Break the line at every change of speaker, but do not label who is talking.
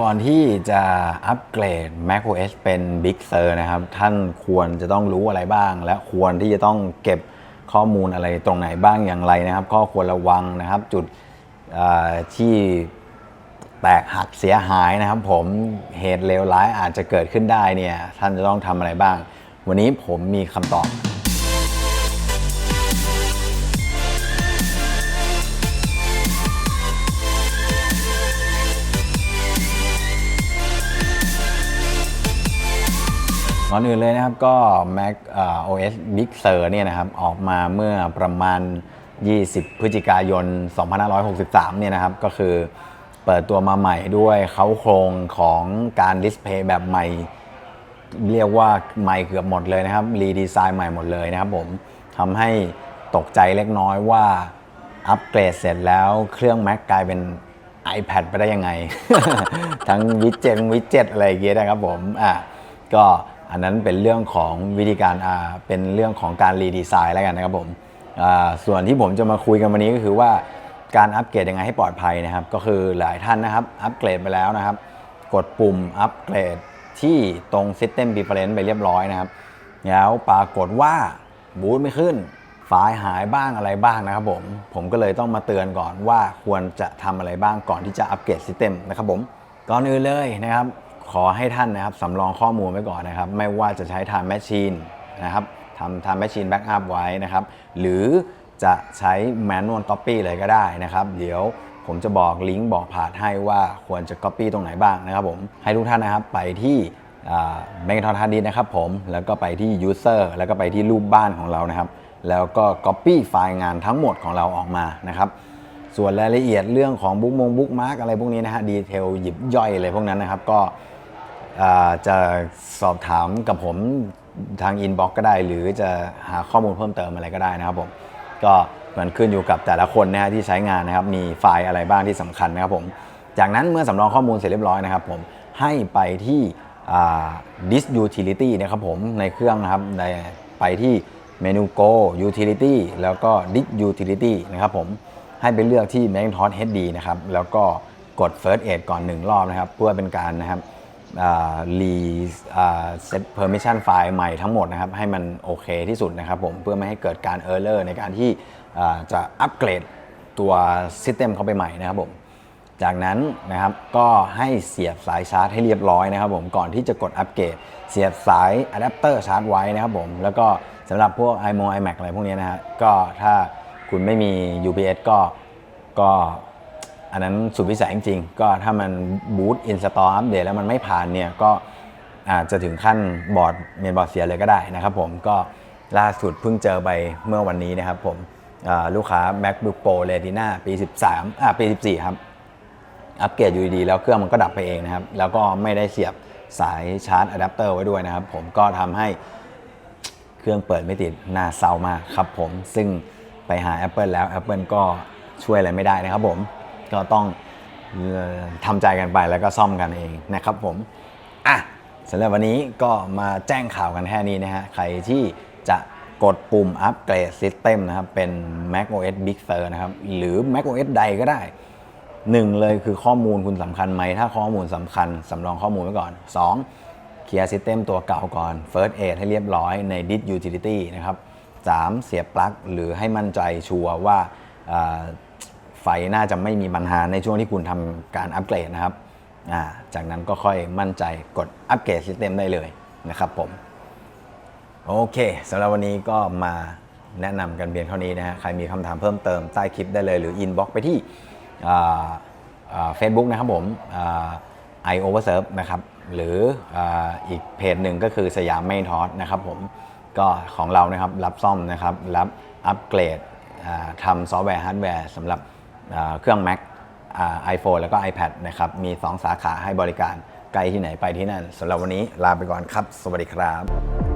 ก่อนที่จะอัปเกรด macOS เป็น Big Sur นะครับ ท่านควรจะต้องรู้อะไรบ้าง และควรที่จะต้องเก็บข้อมูลอะไรตรงไหนบ้างอย่างไรนะครับข้อควรระวังนะครับ จุดที่แตกหักเสียหายนะครับ ผมเหตุเลวร้ายอาจจะเกิดขึ้นได้เนี่ยท่านจะต้องทำอะไรบ้าง วันนี้ผมมีคำตอบ ก่อนอื่นเลยนะครับก็ Mac OS Big Sur เนี่ยนะครับออกมาเมื่อประมาณ 20 พฤศจิกายน 2563 เนี่ยนะครับก็คือเปิดตัวมาใหม่ด้วยเขาโครงของการดิสเพย์แบบใหม่ เรียกว่าใหม่เกือบหมดเลยนะครับ รีดีไซน์ใหม่หมดเลยนะครับผมทำให้ตกใจเล็กน้อยว่าอัปเกรดเสร็จแล้วเครื่อง Mac กลายเป็น iPad ไปได้ยังไง ทั้งวิดเจ็ตวิดเจ็ตอะไรอย่างเงี้ยนะครับผมอะก็ อันนั้นเป็นเรื่องของวิธีการเป็นเรื่องของการรีดีไซน์แล้วกันนะครับผมส่วนที่ผมจะมาคุยกันวันนี้ก็คือว่าการอัปเกรดยังไงให้ปลอดภัยนะครับ ก็คือหลายท่านนะครับอัปเกรดไปแล้วนะครับ กดปุ่มอัปเกรดที่ตรง System Preference ไปเรียบร้อยนะครับ แล้วปรากฏว่าบูตไม่ขึ้นไฟล์หายบ้างอะไรบ้างนะครับผมผมก็เลยต้องมาเตือนก่อนว่าควรจะทำอะไรบ้างก่อนที่จะอัปเกรด System นะครับผมก่อนอื่นเลยนะครับ ขอให้ท่านนะครับสำรองข้อมูลไว้ก่อนนะครับ ไม่ว่าจะใช้ Time Machine นะครับทำ Time Machine Backup ไว้นะครับ หรือจะใช้ Manual Copy เลยก็ได้นะครับ เดี๋ยวผมจะบอกลิงก์บอกผ่านให้ว่าควรจะ Copy ตรงไหนบ้างนะครับผมให้ทุกท่านนะครับไปที่แมงทอนฮาร์ดดิสนะครับผมแล้วก็ไปที่ User แล้วก็ไปที่รูปบ้านของเรานะครับ แล้วก็ Copy ไฟล์งานทั้งหมดของเราออกมานะครับส่วนรายละเอียดเรื่องของบุ๊กมงบุ๊กมาร์กอะไรพวกนี้นะฮะดีเทลหยิบย่อยอะไรพวกนั้นนะครับ ก็ จะสอบถามกับผมทางอินบ็อกก็ได้ หรือจะหาข้อมูลเพิ่มเติมอะไรก็ได้นะครับผมก็มันขึ้นอยู่กับแต่ละคนนะฮะที่ใช้งานนะครับ มีไฟล์อะไรบ้างที่สำคัญนะครับผม จากนั้นเมื่อสำรองข้อมูลเสร็จเรียบร้อยนะครับผมให้ไปที่ Disk Utility นะครับผมในเครื่องนะครับไปที่เมนู Go Utility แล้วก็ Disk Utility นะครับผมให้ไปเลือกที่ Macintosh HD นะครับแล้วก็กด First Aid ก่อน 1 รอบนะครับ เพื่อเป็นการนะครับ รีเซต permission ไฟล์ใหม่ทั้งหมดนะครับ ให้มันโอเคที่สุดนะครับผมเพื่อไม่ให้เกิดการ error ในการที่จะอัปเกรดตัว system เข้าไปใหม่นะครับผมจากนั้นนะครับก็ให้เสียบสายชาร์จให้เรียบร้อยนะครับผมก่อนที่จะกดอัปเกรดเสียบสายอะแดปเตอร์ชาร์จไว้นะครับผมแล้วก็สำหรับพวก iMo iMac อะไรพวกนี้นะฮะก็ถ้าคุณไม่มี UPS ก็ก็ อันนั้นสุดวิสัยจริงๆ ก็ถ้ามันบูตอินสตอลอัปเดตแล้วมันไม่ผ่านเนี่ยก็อาจจะถึงขั้นบอร์ดเมนบอร์ดเสียเลยก็ได้นะครับผมก็ล่าสุดเพิ่งเจอไปเมื่อวันนี้นะครับผมลูกค้า MacBook Pro Retina ปี 13อ่าปี 14 ครับ อัปเกรดอยู่ดีๆแล้วเครื่องมันก็ดับไปเองนะครับ แล้วก็ไม่ได้เสียบสายชาร์จอะแดปเตอร์ไว้ด้วยนะครับผมก็ทำให้เครื่องเปิดไม่ติดน่าเศร้ามากครับผม ซึ่งไปหา Apple แล้ว Apple ก็ช่วยอะไรไม่ได้นะครับผม ก็ต้องเอ่อทำใจกันไปแล้วก็ซ่อมกันเองนะครับผมอะสำหรับวันนี้ก็มาแจ้งข่าวกันแค่นี้นะฮะใครที่จะกดปุ่มอัปเกรด System นะครับ เป็น macOS Big Sur นะครับ หรือ macOS ใดก็ได้หนึ่งเลยคือข้อมูลคุณสำคัญไหม ถ้าข้อมูลสำคัญสำรองข้อมูลไว้ก่อน 2. เคลียร์ซิสเต็มตัวเก่าก่อน First Aid ให้เรียบร้อยใน Disk Utility นะครับ 3. เสียบปลั๊กหรือให้มั่นใจชัวร์ว่า ไฟน่าจะไม่มีปัญหาในช่วงที่คุณทำการอัปเกรดนะครับาจากนั้นก็ค่อยมั่นใจกดอัปเกรดซิสเต็มได้เลยนะครับผม โอเคสำหรับวันนี้ก็มาแนะนำกันเพียงเท่านี้นะฮะใครมีคำถามเพิ่มเติมใต้คลิปได้เลยหรืออินบ็อกไปที่เฟซบุ๊กนะครับผมไอโอเวอร์เซิร์ฟนะครับหรืออีกเพจหนึ่งก็คือสยามไม่ทอสนะครับผมก็ของเรานะครับรับซ่อมนะครับรับอัปเกรดทำซอฟต์แวร์ฮาร์ดแวร์สำหรับ เครื่อง Mac ไอโฟนแล้วก็ iPad นะครับ มี 2 สาขาให้บริการใกล้ที่ไหนไปที่นั่นสำหรับวันนี้ลาไปก่อนครับ สวัสดีครับ